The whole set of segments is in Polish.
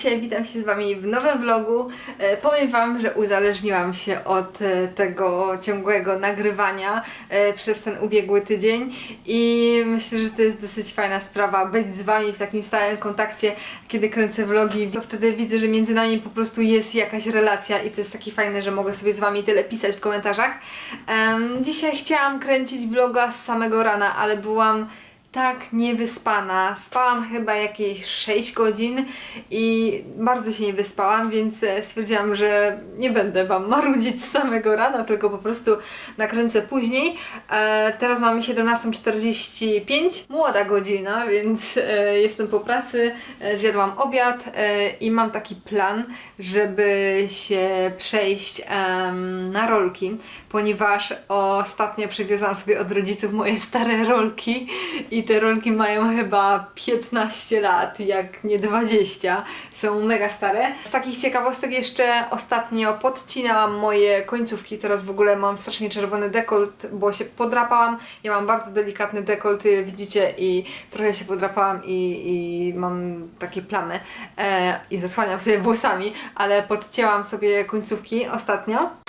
dzisiaj witam się z Wami w nowym vlogu. E, powiem Wam, że uzależniłam się od e, tego ciągłego nagrywania e, przez ten ubiegły tydzień i myślę, że to jest dosyć fajna sprawa być z Wami w takim stałym kontakcie, kiedy kręcę vlogi, bo wtedy widzę, że między nami po prostu jest jakaś relacja i to jest takie fajne, że mogę sobie z Wami tyle pisać w komentarzach. Em, dzisiaj chciałam kręcić vloga z samego rana, ale byłam tak niewyspana. Spałam chyba jakieś 6 godzin i bardzo się nie wyspałam, więc e, stwierdziłam, że nie będę Wam marudzić z samego rana, tylko po prostu nakręcę później. E, teraz mamy 17.45, młoda godzina, więc e, jestem po pracy, e, zjadłam obiad e, i mam taki plan, żeby się przejść em, na rolki, ponieważ ostatnio przywiozłam sobie od rodziców moje stare rolki i te rolki mają chyba 15 lat, jak nie 20. Są mega stare. Z takich ciekawostek jeszcze ostatnio podcinałam moje końcówki, teraz w ogóle mam strasznie czerwony dekolt, bo się podrapałam. Ja mam bardzo delikatny dekolt, y, widzicie, i trochę się podrapałam i, i mam takie plamy e, i zasłaniam sobie włosami, ale podcięłam sobie końcówki ostatnio.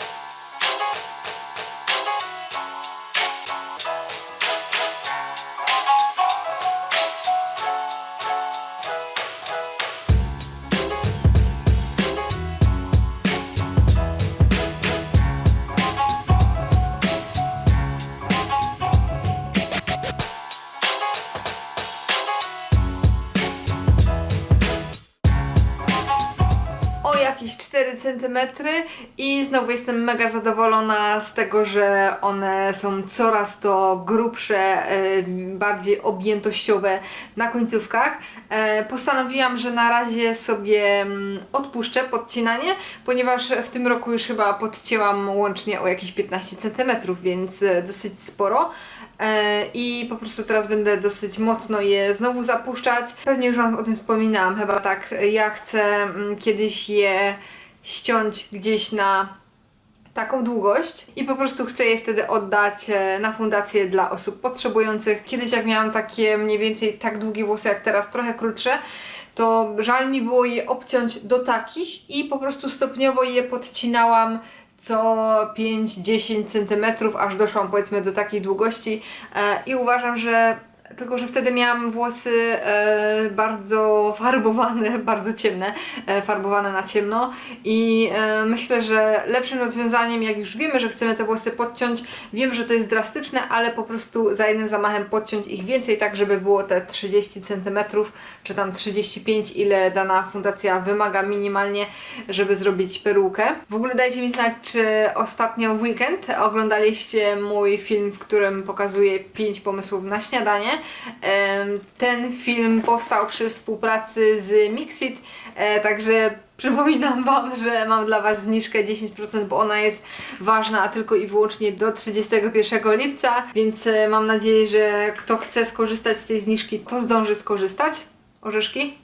4 cm i znowu jestem mega zadowolona z tego, że one są coraz to grubsze, e, bardziej objętościowe na końcówkach. E, Postanowiłam, że na razie sobie mm, odpuszczę podcinanie, ponieważ w tym roku już chyba podcięłam łącznie o jakieś 15 cm, więc e, dosyć sporo. I po prostu teraz będę dosyć mocno je znowu zapuszczać. Pewnie już Wam o tym wspominałam, chyba tak. Ja chcę mm, kiedyś je ściąć gdzieś na taką długość i po prostu chcę je wtedy oddać e, na fundację dla osób potrzebujących. Kiedyś jak miałam takie mniej więcej tak długie włosy jak teraz, trochę krótsze, to żal mi było je obciąć do takich i po prostu stopniowo je podcinałam co 5-10 cm, aż doszłam powiedzmy do takiej długości e, i uważam, że tylko, że wtedy miałam włosy e, bardzo farbowane, bardzo ciemne, e, farbowane na ciemno i e, myślę, że lepszym rozwiązaniem, jak już wiemy, że chcemy te włosy podciąć, wiem, że to jest drastyczne, ale po prostu za jednym zamachem podciąć ich więcej, tak żeby było te 30 cm, czy tam 35, ile dana fundacja wymaga minimalnie, żeby zrobić perukę. W ogóle dajcie mi znać, czy ostatnio w weekend oglądaliście mój film, w którym pokazuję 5 pomysłów na śniadanie. Ten film powstał przy współpracy z Mixit, e, także przypominam Wam, że mam dla Was zniżkę 10%, bo ona jest ważna tylko i wyłącznie do 31 lipca, więc e, mam nadzieję, że kto chce skorzystać z tej zniżki, to zdąży skorzystać. Orzeszki?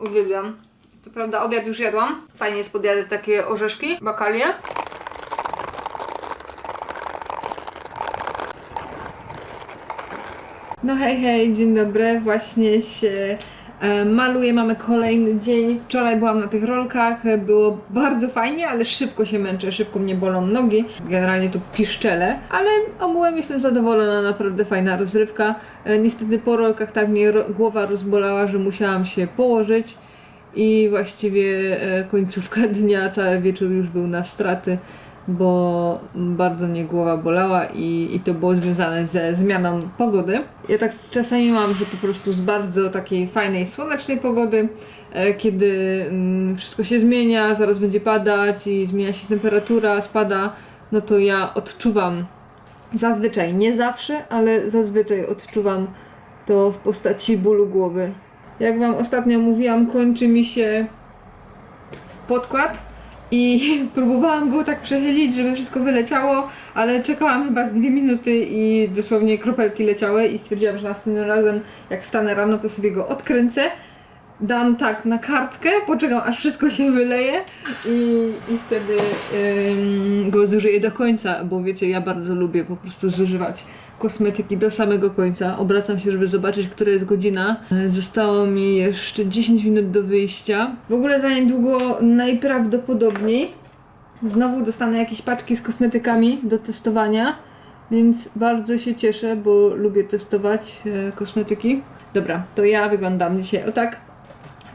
Uwielbiam. Co prawda obiad już jadłam. Fajnie jest podjadę takie orzeszki, bakalie. No hej, hej, dzień dobry. Właśnie się e, maluję, mamy kolejny dzień. Wczoraj byłam na tych rolkach, było bardzo fajnie, ale szybko się męczę, szybko mnie bolą nogi. Generalnie tu piszczele, ale ogółem jestem zadowolona, naprawdę fajna rozrywka. E, niestety po rolkach tak mnie głowa rozbolała, że musiałam się położyć i właściwie e, końcówka dnia, cały wieczór już był na straty, bo bardzo mnie głowa bolała i, i to było związane ze zmianą pogody. Ja tak czasami mam, że po prostu z bardzo takiej fajnej, słonecznej pogody, e, kiedy mm, wszystko się zmienia, zaraz będzie padać i zmienia się temperatura, spada, no to ja odczuwam zazwyczaj, nie zawsze, ale zazwyczaj odczuwam to w postaci bólu głowy. Jak Wam ostatnio mówiłam, kończy mi się podkład i próbowałam go tak przechylić, żeby wszystko wyleciało, ale czekałam chyba z dwie minuty i dosłownie kropelki leciały i stwierdziłam, że następnym razem jak wstanę rano, to sobie go odkręcę. Dam tak na kartkę, poczekam aż wszystko się wyleje i, i wtedy ym, go zużyję do końca, bo wiecie, ja bardzo lubię po prostu zużywać kosmetyki do samego końca. Obracam się, żeby zobaczyć, która jest godzina. E, Zostało mi jeszcze 10 minut do wyjścia. W ogóle za niedługo najprawdopodobniej znowu dostanę jakieś paczki z kosmetykami do testowania. Więc bardzo się cieszę, bo lubię testować e, kosmetyki. Dobra, to ja wyglądam dzisiaj o tak.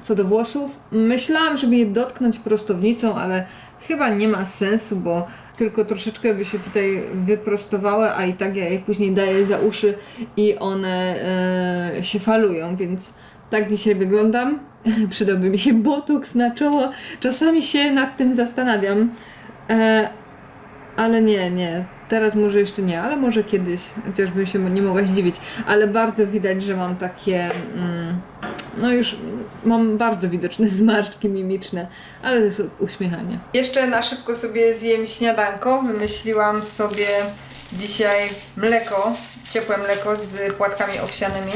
Co do włosów, myślałam, żeby je dotknąć prostownicą, ale chyba nie ma sensu, bo tylko troszeczkę by się tutaj wyprostowały, a i tak ja je później daję za uszy i one e, się falują, więc tak dzisiaj wyglądam. Przydałby mi się botoks na czoło. Czasami się nad tym zastanawiam, e, ale nie, nie. Teraz może jeszcze nie, ale może kiedyś, chociaż bym się nie mogła zdziwić. Ale bardzo widać, że mam takie. Mm, no już mam bardzo widoczne zmarszczki mimiczne, ale to jest uśmiechanie. Jeszcze na szybko sobie zjem śniadanko. Wymyśliłam sobie dzisiaj mleko, ciepłe mleko z płatkami owsianymi.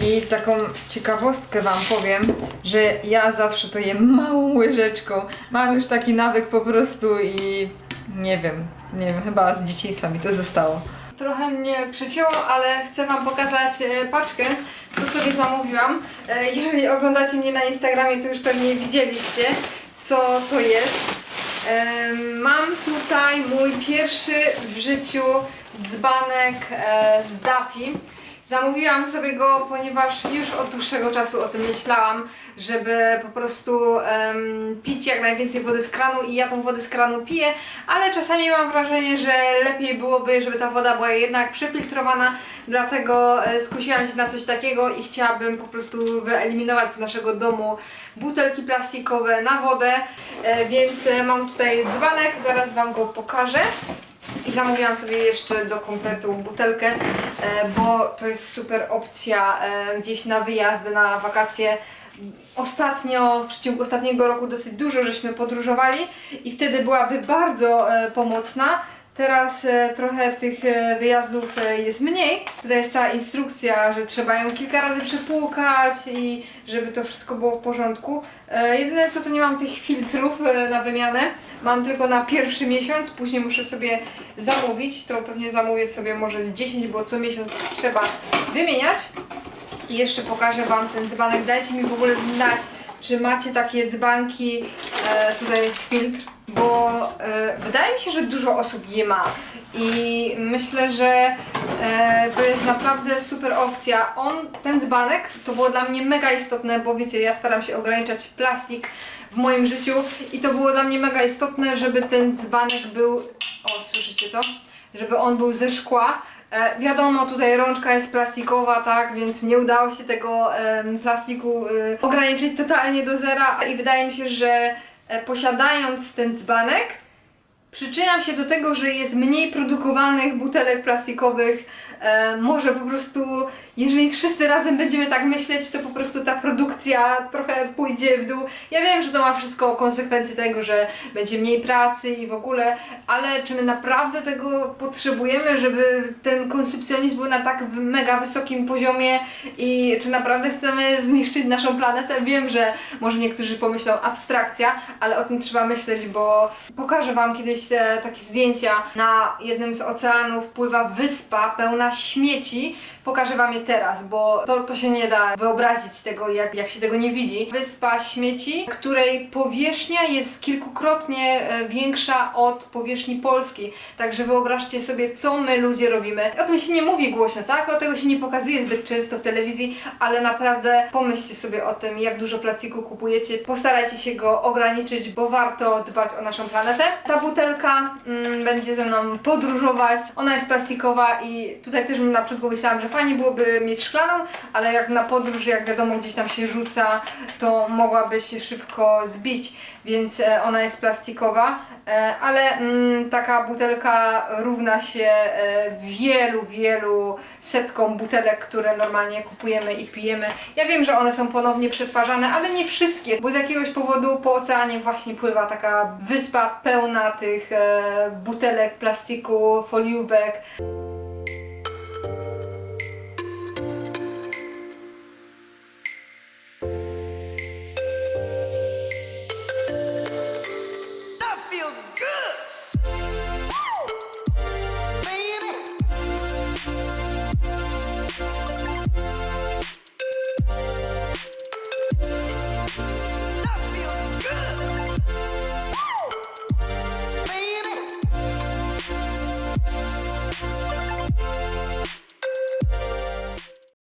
I taką ciekawostkę Wam powiem, że ja zawsze to jem małą łyżeczką. Mam już taki nawyk po prostu i nie wiem, nie wiem, chyba z dzieciństwa mi to zostało. Trochę mnie przecięło, ale chcę Wam pokazać e, paczkę, co sobie zamówiłam. E, jeżeli oglądacie mnie na Instagramie, to już pewnie widzieliście, co to jest. E, mam tutaj mój pierwszy w życiu dzbanek z Daffy. Zamówiłam sobie go, ponieważ już od dłuższego czasu o tym myślałam, żeby po prostu pić jak najwięcej wody z kranu i ja tą wodę z kranu piję, ale czasami mam wrażenie, że lepiej byłoby, żeby ta woda była jednak przefiltrowana, dlatego e, skusiłam się na coś takiego i chciałabym po prostu wyeliminować z naszego domu butelki plastikowe na wodę, e, więc e, mam tutaj dzbanek, zaraz Wam go pokażę. I zamówiłam sobie jeszcze do kompletu butelkę, e, bo to jest super opcja e, gdzieś na wyjazdy, na wakacje. Ostatnio, w przeciągu ostatniego roku dosyć dużo żeśmy podróżowali i wtedy byłaby bardzo e, pomocna. Teraz e, trochę tych e, wyjazdów e, jest mniej. Tutaj jest cała instrukcja, że trzeba ją kilka razy przepłukać i żeby to wszystko było w porządku. Jedyne co to nie mam tych filtrów na wymianę. Mam tylko na pierwszy miesiąc, później muszę sobie zamówić. To pewnie zamówię sobie może z 10, bo co miesiąc trzeba wymieniać. I jeszcze pokażę Wam ten dzbanek. Dajcie mi w ogóle znać, czy macie takie dzbanki. Tutaj jest filtr, bo e, wydaje mi się, że dużo osób je ma. I myślę, że e, to jest naprawdę super opcja. On, ten dzbanek, to było dla mnie mega istotne, bo wiecie, ja staram się ograniczać plastik w moim życiu i to było dla mnie mega istotne, żeby ten dzbanek był. O, słyszycie to? Żeby on był ze szkła. E, wiadomo, tutaj rączka jest plastikowa, tak, więc nie udało się tego plastiku ograniczyć totalnie do zera i wydaje mi się, że posiadając ten dzbanek przyczyniam się do tego, że jest mniej produkowanych butelek plastikowych. E, może po prostu, jeżeli wszyscy razem będziemy tak myśleć, to po prostu ta produkcja trochę pójdzie w dół. Ja wiem, że to ma wszystko konsekwencje tego, że będzie mniej pracy i w ogóle, ale czy my naprawdę tego potrzebujemy, żeby ten konsumpcjonizm był na tak mega wysokim poziomie i czy naprawdę chcemy zniszczyć naszą planetę? Wiem, że może niektórzy pomyślą abstrakcja, ale o tym trzeba myśleć, bo pokażę Wam kiedyś te, takie zdjęcia. Na jednym z oceanów pływa wyspa pełna śmieci. Pokażę Wam je teraz, bo to, to się nie da wyobrazić tego, jak, jak się tego nie widzi. Wyspa śmieci, której powierzchnia jest kilkukrotnie e, większa od powierzchni Polski. Także wyobraźcie sobie, co my ludzie robimy. O tym się nie mówi głośno, tak? O tego się nie pokazuje zbyt często w telewizji, ale naprawdę pomyślcie sobie o tym, jak dużo plastiku kupujecie. Postarajcie się go ograniczyć, bo warto dbać o naszą planetę. Ta butelka mm, będzie ze mną podróżować. Ona jest plastikowa i tutaj też na początku myślałam, że fajnie byłoby mieć szklaną, ale jak na podróż, jak wiadomo, gdzieś tam się rzuca, to mogłaby się szybko zbić, więc e, ona jest plastikowa. E, ale mm, taka butelka równa się e, wielu, wielu setkom butelek, które normalnie kupujemy i pijemy. Ja wiem, że one są ponownie przetwarzane, ale nie wszystkie, bo z jakiegoś powodu po oceanie właśnie pływa taka wyspa pełna tych butelek, plastiku, foliówek.